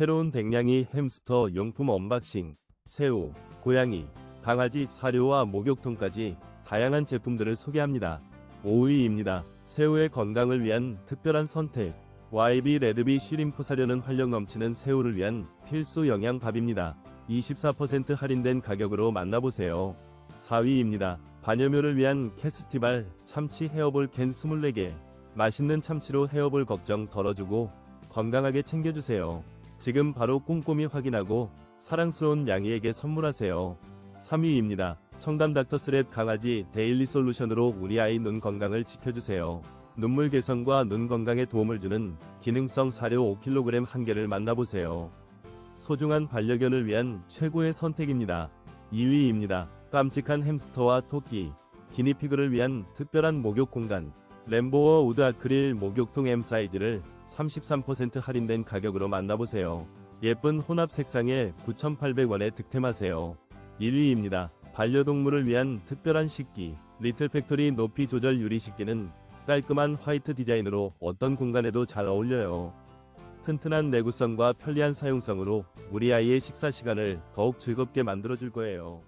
새로운 백냥이 햄스터 용품 언박싱, 새우, 고양이, 강아지 사료와 목욕통까지 다양한 제품들을 소개합니다. 5위입니다. 새우의 건강을 위한 특별한 선택. YB 레드비 쉬림프 사료는 활력 넘치는 새우를 위한 필수 영양밥입니다. 24% 할인된 가격으로 만나보세요. 4위입니다. 반려묘를 위한 캐스티발 참치 헤어볼 캔 24개. 맛있는 참치로 헤어볼 걱정 덜어주고 건강하게 챙겨주세요. 지금 바로 꼼꼼히 확인하고 사랑스러운 양이에게 선물하세요. 3위입니다. 청담 닥터스랩 강아지 데일리 솔루션으로 우리 아이 눈 건강을 지켜주세요. 눈물 개선과 눈 건강에 도움을 주는 기능성 사료 5kg 한 개를 만나보세요. 소중한 반려견을 위한 최고의 선택입니다. 2위입니다. 깜찍한 햄스터와 토끼, 기니피그를 위한 특별한 목욕 공간, 램보어 우드 아크릴 목욕통 M 사이즈를 33% 할인된 가격으로 만나보세요. 예쁜 혼합 색상에 9,800원에 득템하세요. 1위입니다. 반려동물을 위한 특별한 식기, 리틀 팩토리 높이 조절 유리 식기는 깔끔한 화이트 디자인으로 어떤 공간에도 잘 어울려요. 튼튼한 내구성과 편리한 사용성으로 우리 아이의 식사 시간을 더욱 즐겁게 만들어줄 거예요.